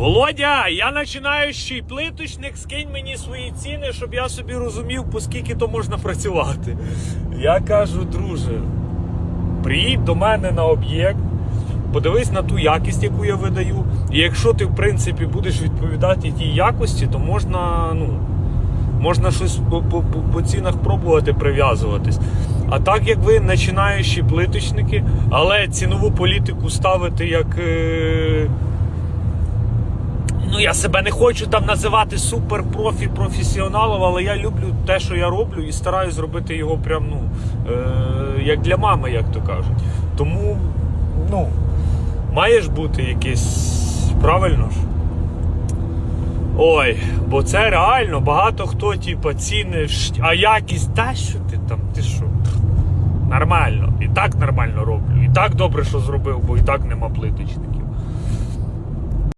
Володя, я починаючий плиточник, скинь мені свої ціни, щоб я собі розумів, по скільки то можна працювати. Я кажу, друже, приїдь до мене на об'єкт, подивись на ту якість, яку я видаю. І якщо ти, в принципі, будеш відповідати тій якості, то можна, ну, можна щось по, цінах пробувати прив'язуватись. А так як ви починаючі плиточники, але цінову політику ставити як. Е... Я себе не хочу там називати суперпрофі професіоналом, але я люблю те, що я роблю, і стараюсь зробити його прям, ну, е, як для мами, як то кажуть. Тому, ну, маєш бути якийсь правильно ж. Ой, бо це реально багато хто, типа, ціни, а якість, та що ти там, ти що? Нормально. І так нормально роблю. І так добре, що зробив, бо і так нема плиточників.